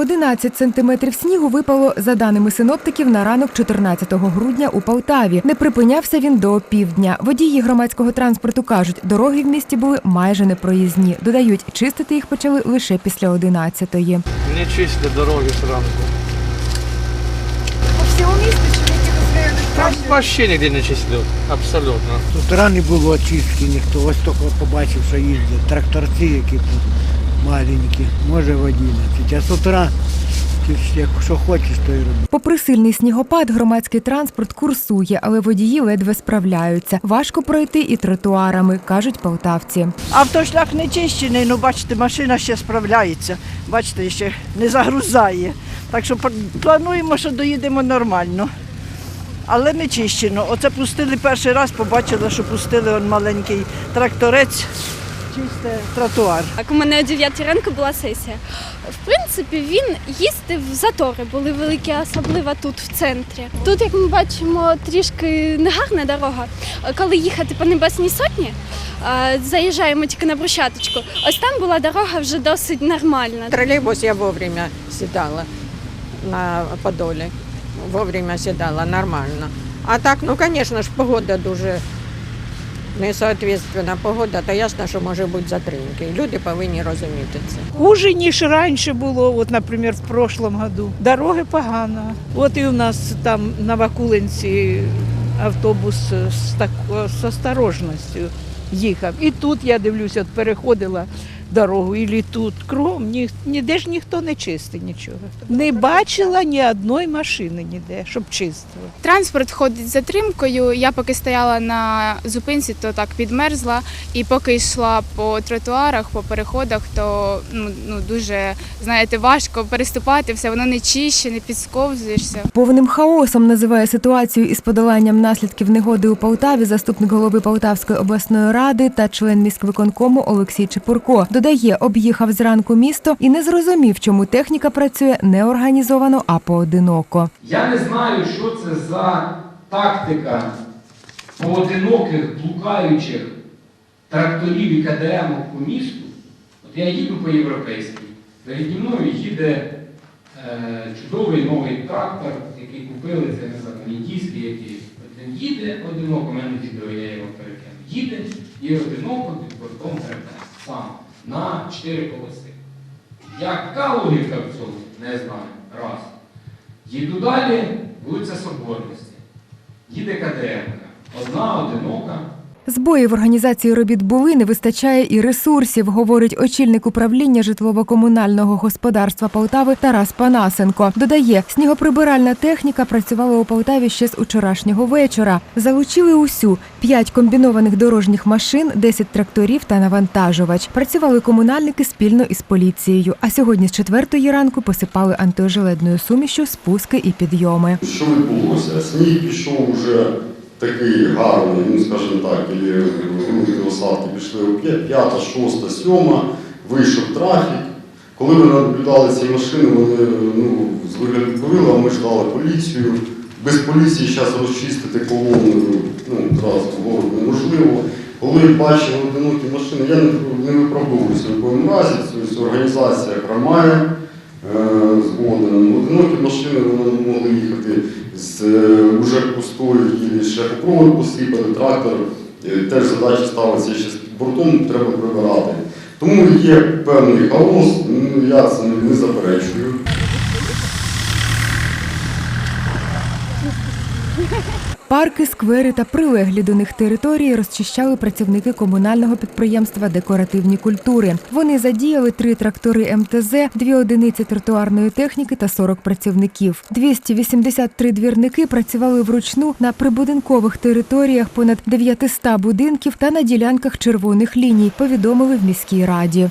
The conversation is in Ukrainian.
11 сантиметрів снігу випало за даними синоптиків на ранок 14 грудня у Полтаві. Не припинявся він до опівдня. Водії громадського транспорту кажуть, дороги в місті були майже непроїзні. Додають, чистити їх почали лише після 11-ї. Не чисті дороги зранку. По всьому місту чи якихось Там вообще ніде не числять. Абсолютно. З утра не було очистки ніхто. Ось тільки побачив, що їздять. Тракторці, які тут маленькі, може в 11. А з утра ти ж як що хочеш, то і роби. Попри сильний снігопад, громадський транспорт курсує, але водії ледве справляються. Важко пройти і тротуарами, кажуть полтавці. Автошлях не чищений, ну бачите, машина ще справляється. Бачите, ще не загрузає. Так що плануємо, що доїдемо нормально. Але не чищено. Оце пустили перший раз, побачила, що пустили он маленький тракторець, чисте тротуар. Так, у мене о 9 ранку була сесія. В принципі, він їздив в затори, були великі, особливо тут в центрі. Тут, як ми бачимо, трішки негарна дорога. Коли їхати по небесній сотні, заїжджаємо тільки на брусчаточку. Ось там була дорога вже досить нормальна. Троллейбус я вовремя сідала на Подолі. Вовремя сідала, нормально. А так, ну, звісно ж, погода дуже несоответственна погода, то ясно, що може бути затримки. Люди повинні розуміти це. Хуже, ніж раніше було, от, наприклад, в прошлом году. Дороги погано. От і у нас там на Вакулинці автобус з, так, з осторожністю їхав. І тут я дивлюся, от переходила дорогу, і тут кругом ні, ніде ж ніхто не чистить нічого. Не бачила ні одної машини ніде, щоб чистили. Транспорт ходить з затримкою. Я поки стояла на зупинці, то так підмерзла. І поки йшла по тротуарах, по переходах, то ну, ну дуже знаєте, важко переступати, все воно не чище, не підсковзуєшся. Повним хаосом називає ситуацію із подоланням наслідків негоди у Полтаві заступник голови Полтавської обласної ради та член міськвиконкому Олексій Чепурко. Додає, об'їхав зранку місто і не зрозумів, чому техніка працює не організовано, а поодиноко. Я не знаю, що це за тактика поодиноких блукаючих тракторів і КДМ по місту. От я їду по європейській, переді мною їде е, чудовий новий трактор, який купили, це не знаю, індійський який. Він їде одиноко, у мене відео, я його перекину. Їде і одиноко під бортом гребе сам на чотири колеси. Яка логіка в цьому? Не знаю. Раз. Їду далі, вулиця Соборності. Їде КДМ. Одна одинока. Збоїв в організації робіт були, не вистачає і ресурсів, говорить очільник управління житлово-комунального господарства Полтави Тарас Панасенко. Додає, снігоприбиральна техніка працювала у Полтаві ще з учорашнього вечора. Залучили усю п'ять комбінованих дорожніх машин, 10 тракторів та навантажувач. Працювали комунальники спільно із поліцією. А сьогодні з четвертої ранку посипали антиожеледною сумішю спуски і підйоми. Що відбулося? Сніг пішов вже такий гарний, ну скажімо так, і групи осадки пішли п'ята, шоста, сьома, вийшов трафік. Коли ми наблюдали ці машини, вони ну, з вигляду відповіли, а ми ждали поліцію. Без поліції зараз розчистити колону ну, город неможливо. Коли бачили одинокі машини, я не, виправдовуюся в якому разі, тобто організація хромає е, згоден. Одинокі машини вони могли їхати з е, уже пустою і ще шляхопровод посипали, трактор. Е, Теж задача ставиться ще з бортом, треба прибирати. Тому є певний хаос, ну, я це не заперечую. Парки, сквери та прилеглі до них території розчищали працівники комунального підприємства Декоративні культури. Вони задіяли три трактори МТЗ, дві одиниці тротуарної техніки та 40 працівників. 283 двірники працювали вручну на прибудинкових територіях понад 900 будинків та на ділянках червоних ліній. Повідомили в міській раді.